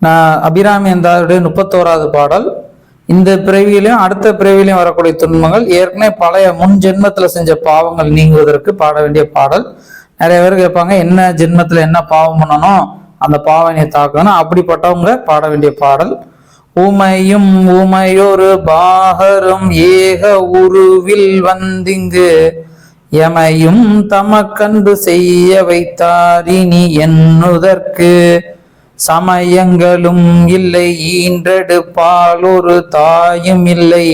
நான் அபிராமி என்றாருடைய முப்பத்தோராவது பாடல். இந்த பிறவியிலையும் அடுத்த பிறவியிலையும் வரக்கூடிய துன்பங்கள் ஏற்கனவே பழைய முன் ஜென்மத்தில் செஞ்ச பாவங்கள் நீங்குவதற்கு பாட வேண்டிய பாடல். நிறைய பேர் கேட்பாங்க என்ன ஜென்மத்தில் என்ன பாவம் பண்ணணும்? அந்த பாவனையை தாக்கணும். அப்படிப்பட்டவங்க பாட வேண்டிய பாடல். உமையும் உமையொரு பாகரும் ஏக உருவில் வந்திங்கு. எமையும் தமக்கன்பு செய்ய வைத்தாரினி என்னுதற்கு. சமயங்களும் இல்லை ஈன்றெடுப்பால் ஒரு தாயும் இல்லை.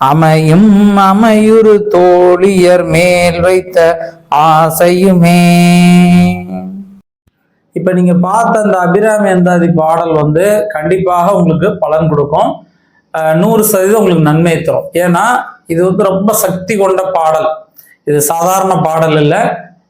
அமையும் அமையுறு தோழியர் மேல் வைத்த ஆசையுமே. இப்ப நீங்க பார்த்த அந்த அபிராமி அந்தாதி பாடல் வந்து கண்டிப்பாக உங்களுக்கு பலன் கொடுக்கும். நூறு சதவீதம் உங்களுக்கு நன்மை தரும். ஏன்னா இது வந்து ரொம்ப சக்தி கொண்ட பாடல். இது சாதாரண பாடல் இல்லை.